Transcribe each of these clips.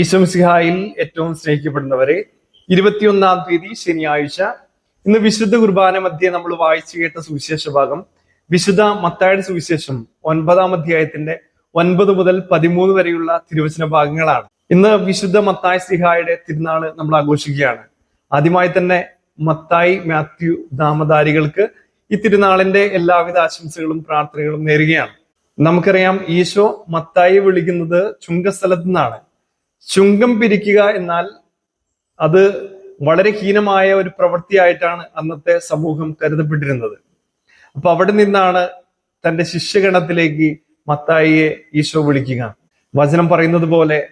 ഈശ്വംസിഹായിൽ ഏറ്റവും സ്നേഹിക്കപ്പെടുന്നവരെ. ഇരുപത്തിയൊന്നാം തീയതി ശനിയാഴ്ച. ഇന്ന് വിശുദ്ധ കുർബാന മധ്യേ നമ്മൾ വായിച്ചു കേട്ട സുവിശേഷ ഭാഗം. വിശുദ്ധ മത്തായുടെ സുവിശേഷം ഒൻപതാം അധ്യായത്തിന്റെ ഒൻപത് മുതൽ പതിമൂന്ന് വരെയുള്ള തിരുവചന ഭാഗങ്ങളാണ്. ഇന്ന് വിശുദ്ധ മത്തായ് സിഹായുടെ തിരുനാൾ നമ്മൾ ആഘോഷിക്കുകയാണ്. ആദ്യമായി തന്നെ മത്തായി മാത്യു നാമധാരികൾക്ക് ഈ തിരുനാളിന്റെ എല്ലാവിധ ആശംസകളും പ്രാർത്ഥനകളും നേരുകയാണ്. നമുക്കറിയാം ഈശോ മത്തായി വിളിക്കുന്നത് ചുങ്കസ്ഥലത്ത് നിന്നാണ്. ചുങ്കം പിരിക്കുക എന്നാൽ അത് വളരെ ഹീനമായ ഒരു പ്രവൃത്തിയായിട്ടാണ് അന്നത്തെ സമൂഹം കരുതപ്പെട്ടിരുന്നത്. അപ്പൊ അവിടെ നിന്നാണ് തന്റെ ശിഷ്യഗണത്തിലേക്ക് മത്തായിയെ ഈശോ വിളിക്കുക. വചനം പറയുന്നത് പോലെ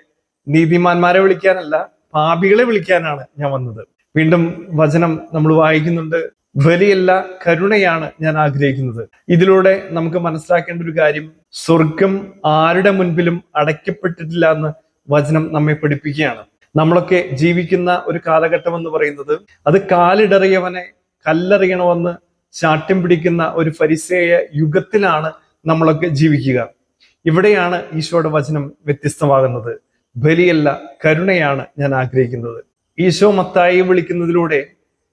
നീതിമാന്മാരെ വിളിക്കാനല്ല പാപികളെ വിളിക്കാനാണ് ഞാൻ വന്നത്. വീണ്ടും വചനം നമ്മൾ വായിക്കുന്നുണ്ട്. വലിയല്ല കരുണയാണ് ഞാൻ ആഗ്രഹിക്കുന്നത്. ഇതിലൂടെ നമുക്ക് മനസ്സിലാക്കേണ്ട ഒരു കാര്യം സ്വർഗം ആരുടെ മുൻപിലും അടയ്ക്കപ്പെട്ടിട്ടില്ല എന്ന് വചനം നമ്മെ പഠിപ്പിക്കുകയാണ്. നമ്മളൊക്കെ ജീവിക്കുന്ന ഒരു കാലഘട്ടം എന്ന് പറയുന്നത് അത് കാലിടറിയവനെ കല്ലെറിയണമെന്ന് ചാട്ടം പിടിക്കുന്ന ഒരു ഫരിസേയ യുഗത്തിലാണ് നമ്മളൊക്കെ ജീവിക്കുക. ഇവിടെയാണ് ഈശോയുടെ വചനം വ്യത്യസ്തമാകുന്നത്. ബലിയല്ല കരുണയാണ് ഞാൻ ആഗ്രഹിക്കുന്നത്. ഈശോ മത്തായി വിളിക്കുന്നതിലൂടെ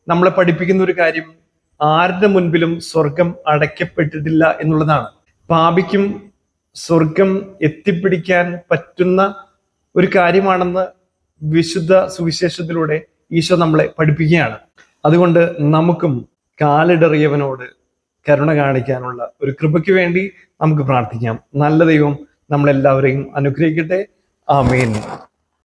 നമ്മളെ പഠിപ്പിക്കുന്ന ഒരു കാര്യം ആരുടെ മുൻപിലും സ്വർഗം അടയ്ക്കപ്പെട്ടിട്ടില്ല എന്നുള്ളതാണ്. പാപിക്കും സ്വർഗം എത്തിപ്പിടിക്കാൻ പറ്റുന്ന ഒരു കാര്യമാണെന്ന് വിശുദ്ധ സുവിശേഷത്തിലൂടെ ഈശോ നമ്മളെ പഠിപ്പിക്കുകയാണ്. അതുകൊണ്ട് നമുക്കും കാലിടറിയവനോട് കരുണ കാണിക്കാനുള്ള ഒരു കൃപയ്ക്ക് വേണ്ടി നമുക്ക് പ്രാർത്ഥിക്കാം. നല്ല ദൈവം നമ്മളെല്ലാവരെയും അനുഗ്രഹിക്കട്ടെ. ആമേൻ.